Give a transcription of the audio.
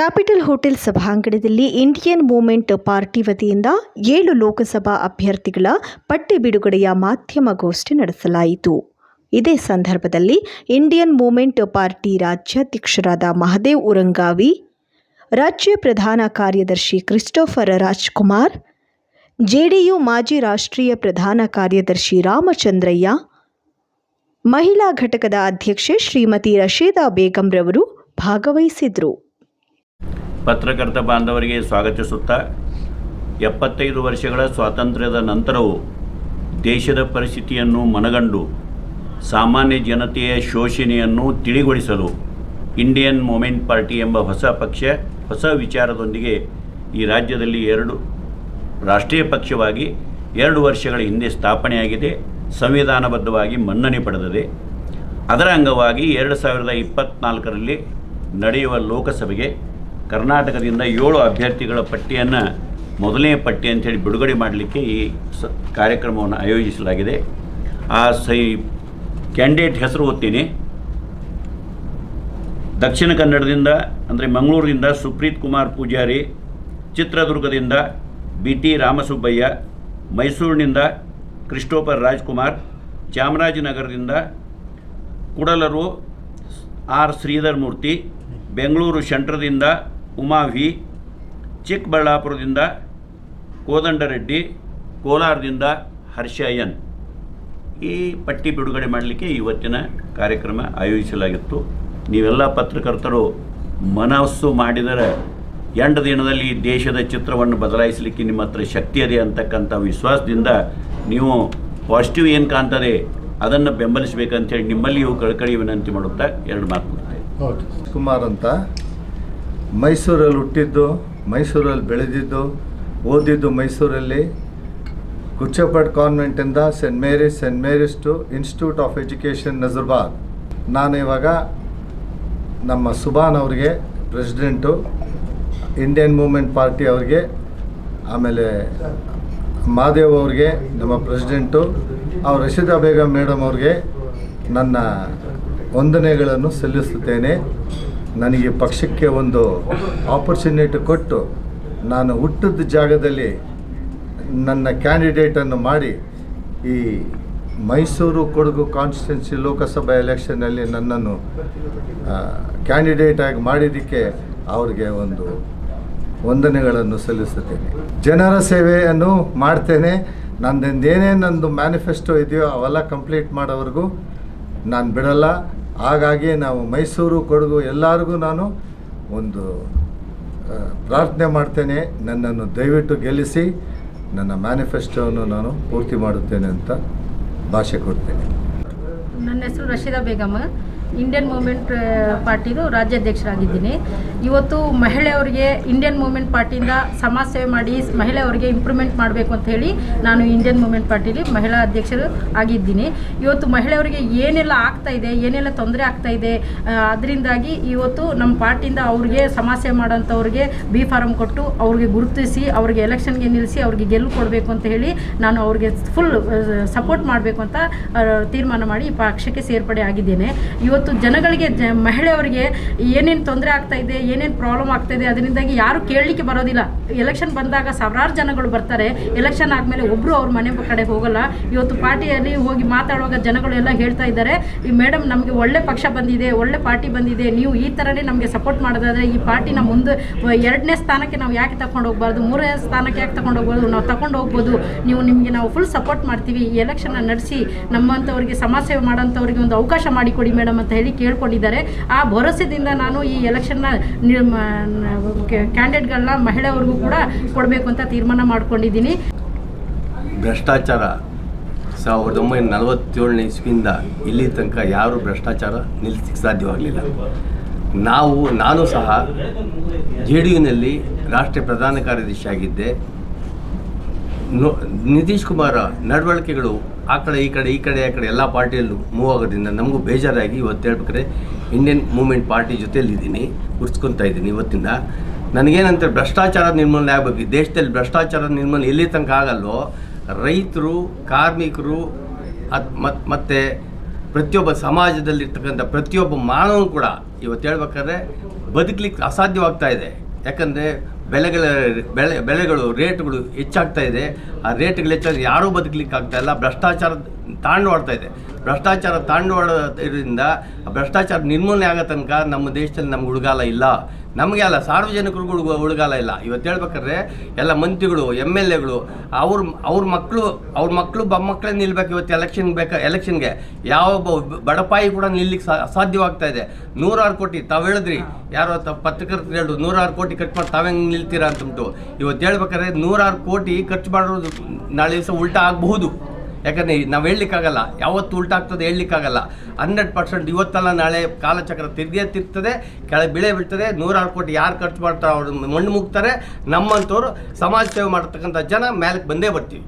Capital hotel ಸಭಾಂಗಣದಲ್ಲಿ Indian movement party ವತಿಯಿಂದ ಏಳು ಲೋಕಸಭಾ ಅಭ್ಯರ್ಥಿಗಳ ಪಟ್ಟಿ ಬಿಡುಗಡೆಯ ಮಾಧ್ಯಮಗೋಷ್ಠಿ ನಡೆಸಲಾಯಿತು. ಇದೇ ಸಂದರ್ಭದಲ್ಲಿ ಇಂಡಿಯನ್ ಮೂವ್ಮೆಂಟ್ ಪಾರ್ಟಿ ರಾಜ್ಯಾಧ್ಯಕ್ಷರಾದ ಮಹದೇವ್ ಉರಂಗಾವಿ, ರಾಜ್ಯ ಪ್ರಧಾನ ಕಾರ್ಯದರ್ಶಿ ಕ್ರಿಸ್ಟೋಫರ್ ರಾಜ್ಕುಮಾರ್, ಜೆಡಿಯು ಮಾಜಿ ರಾಷ್ಟ್ರೀಯ ಪ್ರಧಾನ ಕಾರ್ಯದರ್ಶಿ ರಾಮಚಂದ್ರಯ್ಯ, ಮಹಿಳಾ ಘಟಕದ ಅಧ್ಯಕ್ಷೆ ಶ್ರೀಮತಿ ರಶೀದಾ ಬೇಗಂರವರು ಭಾಗವಹಿಸಿದ್ರು. ಪತ್ರಕರ್ತ ಬಾಂಧವರಿಗೆ ಸ್ವಾಗತಿಸುತ್ತಾ ಎಪ್ಪತ್ತೈದು ವರ್ಷಗಳ ಸ್ವಾತಂತ್ರ್ಯದ ನಂತರವೂ ದೇಶದ ಪರಿಸ್ಥಿತಿಯನ್ನು ಮನಗಂಡು ಸಾಮಾನ್ಯ ಜನತೆಯ ಶೋಷಣೆಯನ್ನು ತಿಳಿಗೊಳಿಸಲು ಇಂಡಿಯನ್ ಮೂಮೆಂಟ್ ಪಾರ್ಟಿ ಎಂಬ ಹೊಸ ಪಕ್ಷ, ಹೊಸ ವಿಚಾರದೊಂದಿಗೆ ಈ ರಾಜ್ಯದಲ್ಲಿ ಎರಡು ರಾಷ್ಟ್ರೀಯ ಪಕ್ಷವಾಗಿ ಎರಡು ವರ್ಷಗಳ ಹಿಂದೆ ಸ್ಥಾಪನೆಯಾಗಿದೆ, ಸಂವಿಧಾನಬದ್ಧವಾಗಿ ಮನ್ನಣೆ ಪಡೆದಿದೆ. ಅದರ ಅಂಗವಾಗಿ ಎರಡು ಸಾವಿರದ ಇಪ್ಪತ್ತ್ನಾಲ್ಕರಲ್ಲಿ ನಡೆಯುವ ಲೋಕಸಭೆಗೆ ಕರ್ನಾಟಕದಿಂದ ಏಳು ಅಭ್ಯರ್ಥಿಗಳ ಪಟ್ಟಿಯನ್ನು ಮೊದಲನೇ ಪಟ್ಟಿ ಅಂತೇಳಿ ಬಿಡುಗಡೆ ಮಾಡಲಿಕ್ಕೆ ಈ ಸ ಕಾರ್ಯಕ್ರಮವನ್ನು ಆಯೋಜಿಸಲಾಗಿದೆ. ಆ ಸೈ ಕ್ಯಾಂಡಿಡೇಟ್ ಹೆಸರು ಓದ್ತೀನಿ. ದಕ್ಷಿಣ ಕನ್ನಡದಿಂದ ಅಂದರೆ ಮಂಗಳೂರಿನಿಂದ ಸುಪ್ರೀತ್ ಕುಮಾರ್ ಪೂಜಾರಿ, ಚಿತ್ರದುರ್ಗದಿಂದ ಬಿ ಟಿ ರಾಮಸುಬ್ಬಯ್ಯ, ಮೈಸೂರಿನಿಂದ ಕ್ರಿಸ್ಟೋಫರ್ ರಾಜ್ಕುಮಾರ್, ಚಾಮರಾಜನಗರದಿಂದ ಕುಡಲರು ಆರ್ ಶ್ರೀಧರ್ ಮೂರ್ತಿ ಬೆಂಗಳೂರು ಸೆಂಟ್ರದಿಂದ ಉಮಾ ವಿ ಚಿಕ್ಕಬಳ್ಳಾಪುರದಿಂದ ಕೋದಂಡರೆಡ್ಡಿ, ಕೋಲಾರದಿಂದ ಹರ್ಷ ಈ ಪಟ್ಟಿ ಬಿಡುಗಡೆ ಮಾಡಲಿಕ್ಕೆ ಇವತ್ತಿನ ಕಾರ್ಯಕ್ರಮ ಆಯೋಜಿಸಲಾಗಿತ್ತು. ನೀವೆಲ್ಲ ಪತ್ರಕರ್ತರು, ಮನಸ್ಸು ಮಾಡಿದರೆ ಎಂಟು ದಿನದಲ್ಲಿ ದೇಶದ ಚಿತ್ರವನ್ನು ಬದಲಾಯಿಸಲಿಕ್ಕೆ ನಿಮ್ಮ ಹತ್ರ ಶಕ್ತಿ ಇದೆ ಅಂತಕ್ಕಂಥ ವಿಶ್ವಾಸದಿಂದ ನೀವು ಪಾಸಿಟಿವ್ ಏನು ಕಾಣ್ತದೆ ಅದನ್ನು ಬೆಂಬಲಿಸಬೇಕಂತೇಳಿ ನಿಮ್ಮಲ್ಲಿಯೂ ಕಳಕಳಿ ವಿನಂತಿ ಮಾಡುತ್ತಾ ಎರಡು ಮಾತು. ಕುಮಾರ್ ಅಂತ. ಮೈಸೂರಲ್ಲಿ ಹುಟ್ಟಿದ್ದು, ಮೈಸೂರಲ್ಲಿ ಬೆಳೆದಿದ್ದು, ಓದಿದ್ದು ಮೈಸೂರಲ್ಲಿ ಕುಚ್ಚಪಟ್ ಕಾನ್ವೆಂಟಿಂದ saint Mary's saint Mary's to institute of education Nazarbad ನಾನು ಇವಾಗ ನಮ್ಮ ಸುಬಾನ್ ಅವ್ರಿಗೆ ಪ್ರೆಸಿಡೆಂಟು ಇಂಡಿಯನ್ ಮೂಮೆಂಟ್ ಪಾರ್ಟಿ ಅವ್ರಿಗೆ, ಆಮೇಲೆ ಮಾದೇವ್ ಅವ್ರಿಗೆ, ನಮ್ಮ ಪ್ರೆಸಿಡೆಂಟು ಅವ್ರ ರಶೀದಾ ಬೇಗಂ ಮೇಡಮ್ ಅವ್ರಿಗೆ ನನ್ನ ವಂದನೆಗಳನ್ನು ಸಲ್ಲಿಸುತ್ತೇನೆ. ನನಗೆ ಪಕ್ಷಕ್ಕೆ ಒಂದು ಆಪರ್ಚುನಿಟಿ ಕೊಟ್ಟು ನಾನು ಹುಟ್ಟಿದ ಜಾಗದಲ್ಲಿ ನನ್ನ ಕ್ಯಾಂಡಿಡೇಟನ್ನು ಮಾಡಿ ಈ ಮೈಸೂರು ಕೊಡಗು ಕಾನ್ಸ್ಟಿಟ್ಯೂನ್ಸಿ ಲೋಕಸಭಾ ಎಲೆಕ್ಷನ್ನಲ್ಲಿ ನನ್ನನ್ನು ಕ್ಯಾಂಡಿಡೇಟ್ ಆಗಿ ಮಾಡಿದ್ದಕ್ಕೆ ಅವ್ರಿಗೆ ಒಂದು ವಂದನೆಗಳನ್ನು ಸಲ್ಲಿಸುತ್ತೇನೆ. ಜನರ ಸೇವೆಯನ್ನು ಮಾಡ್ತೇನೆ. ನಂದು ಏನೇ ನಂದು ಮ್ಯಾನಿಫೆಸ್ಟೋ ಇದೆಯೋ ಅವೆಲ್ಲ ಕಂಪ್ಲೀಟ್ ಮಾಡೋವರೆಗೂ ನಾನು ಬಿಡಲ್ಲ. ಹಾಗಾಗಿ ನಾವು ಮೈಸೂರು, ಕೊಡಗು ಎಲ್ಲರಿಗೂ ನಾನು ಒಂದು ಪ್ರಾರ್ಥನೆ ಮಾಡ್ತೇನೆ. ನನ್ನನ್ನು ದಯವಿಟ್ಟು ಗೆಲ್ಲಿಸಿ, ನನ್ನ ಮ್ಯಾನಿಫೆಸ್ಟೋವನ್ನು ನಾನು ಪೂರ್ತಿ ಮಾಡುತ್ತೇನೆ ಅಂತ ಭಾಷೆ ಕೊಡ್ತೇನೆ. ನನ್ನ ಹೆಸರು ರಶೀದಾ ಬೇಗಮ್ ಇಂಡಿಯನ್ ಮೂವ್ಮೆಂಟ್ ಪಾರ್ಟಿದು ರಾಜ್ಯಾಧ್ಯಕ್ಷರಾಗಿದ್ದೀನಿ. ಇವತ್ತು ಮಹಿಳೆಯವರಿಗೆ ಇಂಡಿಯನ್ ಮೂವ್ಮೆಂಟ್ ಪಾರ್ಟಿಯಿಂದ ಸಮಾಜ ಸೇವೆ ಮಾಡಿ ಮಹಿಳೆಯವರಿಗೆ ಇಂಪ್ರೂವ್ಮೆಂಟ್ ಮಾಡಬೇಕು ಅಂತ ಹೇಳಿ ನಾನು ಇಂಡಿಯನ್ ಮೂವ್ಮೆಂಟ್ ಪಾರ್ಟಿಲಿ ಮಹಿಳಾ ಅಧ್ಯಕ್ಷರು ಆಗಿದ್ದೀನಿ. ಇವತ್ತು ಮಹಿಳೆಯವರಿಗೆ ಏನೆಲ್ಲ ಆಗ್ತಾ ಇದೆ, ಏನೆಲ್ಲ ತೊಂದರೆ ಆಗ್ತಾ ಇದೆ ಅದರಿಂದಾಗಿ ಇವತ್ತು ನಮ್ಮ ಪಾರ್ಟಿಯಿಂದ ಅವ್ರಿಗೆ ಸಮಾಜ ಸೇವೆ ಮಾಡೋಂಥವ್ರಿಗೆ ಬಿ ಫಾರಂ ಕೊಟ್ಟು ಅವ್ರಿಗೆ ಗುರುತಿಸಿ, ಅವ್ರಿಗೆ ಎಲೆಕ್ಷನ್ಗೆ ನಿಲ್ಲಿಸಿ, ಅವ್ರಿಗೆ ಗೆಲ್ಲು ಕೊಡಬೇಕು ಅಂತ ಹೇಳಿ ನಾನು ಅವ್ರಿಗೆ ಫುಲ್ ಸಪೋರ್ಟ್ ಮಾಡಬೇಕು ಅಂತ ತೀರ್ಮಾನ ಮಾಡಿ ಪಕ್ಷಕ್ಕೆ ಸೇರ್ಪಡೆ ಆಗಿದ್ದೇನೆ. ಇವತ್ತು ಜನಗಳಿಗೆ, ಜ, ಮಹಿಳೆಯವರಿಗೆ ಏನೇನು ತೊಂದರೆ ಆಗ್ತಾ ಇದೆ, ಏನೇನು ಪ್ರಾಬ್ಲಮ್ ಆಗ್ತಾ ಇದೆ ಅದರಿಂದಾಗಿ ಯಾರು ಕೇಳಲಿಕ್ಕೆ ಬರೋದಿಲ್ಲ. ಎಲೆಕ್ಷನ್ ಬಂದಾಗ ಸಾವಿರಾರು ಜನಗಳು ಬರ್ತಾರೆ. ಎಲೆಕ್ಷನ್ ಆದಮೇಲೆ ಒಬ್ಬರು ಅವ್ರ ಮನೆ ಕಡೆ ಹೋಗಲ್ಲ. ಇವತ್ತು ಪಾರ್ಟಿಯಲ್ಲಿ ಹೋಗಿ ಮಾತಾಡುವಾಗ ಜನಗಳು ಎಲ್ಲ ಹೇಳ್ತಾ ಇದ್ದಾರೆ, ಈ ಮೇಡಮ್ ನಮಗೆ ಒಳ್ಳೆ ಪಕ್ಷ ಬಂದಿದೆ, ಒಳ್ಳೆ ಪಾರ್ಟಿ ಬಂದಿದೆ, ನೀವು ಈ ಥರನೇ ನಮಗೆ ಸಪೋರ್ಟ್ ಮಾಡೋದಾದರೆ ಈ ಪಾರ್ಟಿನ ಮುಂದೆ ಎರಡನೇ ಸ್ಥಾನಕ್ಕೆ ನಾವು ಯಾಕೆ ತಗೊಂಡು ಹೋಗ್ಬಾರ್ದು ಮೂರನೇ ಸ್ಥಾನಕ್ಕೆ ಯಾಕೆ ತಗೊಂಡು ಹೋಗ್ಬಾರ್ದು, ನಾವು ತಗೊಂಡು ಹೋಗ್ಬೋದು. ನೀವು ನಿಮಗೆ ನಾವು ಫುಲ್ ಸಪೋರ್ಟ್ ಮಾಡ್ತೀವಿ. ಈ ಎಲೆಕ್ಷನ್ನ ನಡೆಸಿ ನಮ್ಮಂಥವ್ರಿಗೆ ಸಮಾಜ ಸೇವೆ ಮಾಡೋಂಥವ್ರಿಗೆ ಒಂದು ಅವಕಾಶ ಮಾಡಿಕೊಡಿ ಮೇಡಮ್ ಅಂತ ಹೇಳಿ ಕೇಳ್ಕೊಂಡಿದ್ದಾರೆ. ಆ ಭರವಸೆದಿಂದ ನಾನು ಈ ಎಲೆಕ್ಷನ್ನ ಕ್ಯಾಂಡಿಡೇಟ್ಗಳನ್ನ ಮಹಿಳೆಯವ್ರಿಗೂ ಕೂಡ ಕೊಡಬೇಕು ಅಂತ ತೀರ್ಮಾನ ಮಾಡ್ಕೊಂಡಿದ್ದೀನಿ. ಭ್ರಷ್ಟಾಚಾರ ಸಾವಿರದ ಒಂಬೈನೂರ ನಲವತ್ತೇಳನೇ ಇಸ್ವಿಯಿಂದ ಇಲ್ಲಿ ತನಕ ಯಾರೂ ಭ್ರಷ್ಟಾಚಾರ ನಿಲ್ಲಿಸಕ್ಕೆ ಸಾಧ್ಯವಾಗಲಿಲ್ಲ. ನಾವು, ನಾನು ಸಹ ಜೆ ಡಿ ಯುನಲ್ಲಿ ರಾಷ್ಟ್ರೀಯ ಪ್ರಧಾನ ಕಾರ್ಯದರ್ಶಿಯಾಗಿದ್ದೆ. ನೋ ನಿತೀಶ್ ಕುಮಾರ ನಡವಳಿಕೆಗಳು ಆ ಕಡೆ, ಈ ಕಡೆ ಈ ಕಡೆ, ಆ ಕಡೆ ಎಲ್ಲ ಪಾರ್ಟಿಯಲ್ಲೂ ಮೂವ್ ಆಗೋದ್ರಿಂದ ನಮಗೂ ಬೇಜಾರಾಗಿ ಇವತ್ತು ಹೇಳ್ಬೇಕಾದ್ರೆ ಇಂಡಿಯನ್ ಮೂವ್ಮೆಂಟ್ ಪಾರ್ಟಿ ಜೊತೆಯಲ್ಲಿದ್ದೀನಿ, ಗುರ್ಸ್ಕೊತಾ ಇದ್ದೀನಿ ಇವತ್ತಿಂದ. ನನಗೇನಂತ ಭ್ರಷ್ಟಾಚಾರ ನಿರ್ಮೂಲನೆ ಆಗಬೇಕು. ದೇಶದಲ್ಲಿ ಭ್ರಷ್ಟಾಚಾರ ನಿರ್ಮೂಲನೆ ಎಲ್ಲಿ ತನಕ ಆಗಲ್ಲೋ ರೈತರು, ಕಾರ್ಮಿಕರು, ಅದ್ ಮತ್ತು ಮತ್ತು ಪ್ರತಿಯೊಬ್ಬ ಸಮಾಜದಲ್ಲಿರ್ತಕ್ಕಂಥ ಪ್ರತಿಯೊಬ್ಬ ಮಾನವನು ಕೂಡ ಇವತ್ತು ಹೇಳ್ಬೇಕಾದ್ರೆ ಬದುಕಲಿಕ್ಕೆ ಅಸಾಧ್ಯವಾಗ್ತಾ ಇದೆ. ಯಾಕಂದರೆ ಬೆಲೆಗಳ, ಬೆಲೆ, ಬೆಲೆಗಳು, ರೇಟ್ಗಳು ಹೆಚ್ಚಾಗ್ತಾ ಇದೆ. ಆ ರೇಟ್ಗಳು ಹೆಚ್ಚಾಗಿ ಯಾರೂ ಬದುಕಲಿಕ್ಕೆ ಆಗ್ತಾ ಇಲ್ಲ. ಭ್ರಷ್ಟಾಚಾರ ತಾಂಡವಾಡ್ತಾ ಇದೆ. ಭ್ರಷ್ಟಾಚಾರ ತಾಂಡವಾಡೋದ್ರಿಂದ ಭ್ರಷ್ಟಾಚಾರ ನಿರ್ಮೂಲನೆ ಆಗೋ ತನಕ ನಮ್ಮ ದೇಶದಲ್ಲಿ ನಮ್ಗೆ ಹುಡುಗಾಲ ಇಲ್ಲ. ನಮಗೆ ಅಲ್ಲ ಸಾರ್ವಜನಿಕರುಗಳು ಉಳಗಾಲ ಇಲ್ಲ. ಇವತ್ತು ಹೇಳ್ಬೇಕಾದ್ರೆ ಎಲ್ಲ ಮಂತ್ರಿಗಳು ಎಂ ಎಲ್ ಎಗಳು ಅವ್ರ ಅವ್ರ ಮಕ್ಕಳು ಅವ್ರ ಮಕ್ಕಳು ಮೊಮ್ಮಕ್ಕಳೇ ನಿಲ್ಬೇಕು ಇವತ್ತು ಎಲೆಕ್ಷನ್ ಬೇಕಾ ಎಲೆಕ್ಷನ್ಗೆ ಯಾವ ಒಬ್ಬ ಬಡಪಾಯಿ ಕೂಡ ನಿಲ್ಲಿಕ್ಕೆ ಅಸಾಧ್ಯವಾಗ್ತಾ ಇದೆ. ನೂರಾರು ಕೋಟಿ, ತಾವು ಹೇಳಿದ್ರಿ. ಯಾರೋ ತ, ಪತ್ರಕರ್ತರು ಹೇಳಿದ್ರು, ನೂರಾರು ಕೋಟಿ ಖರ್ಚು ಮಾಡಿ ತಾವೇ ನಿಲ್ತೀರಾ ಅಂತಂದು ಇವತ್ತು ಹೇಳ್ಬೇಕಾದ್ರೆ ನೂರಾರು ಕೋಟಿ ಖರ್ಚು ಮಾಡೋದು ನಾಳೆ ದಿವಸ ಉಲ್ಟಾ ಆಗಬಹುದು. ಯಾಕಂದರೆ ನಾವು ಹೇಳಲಿಕ್ಕಾಗಲ್ಲ, ಯಾವತ್ತು ಉಲ್ಟಾಗ್ತದೆ ಹೇಳಲಿಕ್ಕಾಗಲ್ಲ. ಹಂಡ್ರೆಡ್ ಪರ್ಸೆಂಟ್ ಇವತ್ತಲ್ಲ ನಾಳೆ ಕಾಲಚಕ್ರ ತಿರುಗೇ ತಿರ್ತದೆ, ಕೆಳಗೆ ಬೆಳೆ ಬೀಳ್ತದೆ, ನೂರಾರು ಕೋಟಿ ಯಾರು ಖರ್ಚು ಮಾಡ್ತಾರೆ ಅವ್ರು ಮಣ್ಣು ಮುಗ್ತಾರೆ ನಮ್ಮಂಥವ್ರು ಸಮಾಜ ಸೇವೆ ಮಾಡ್ತಕ್ಕಂಥ ಜನ ಮೇಲಕ್ಕೆ ಬಂದೇ ಬರ್ತೀವಿ.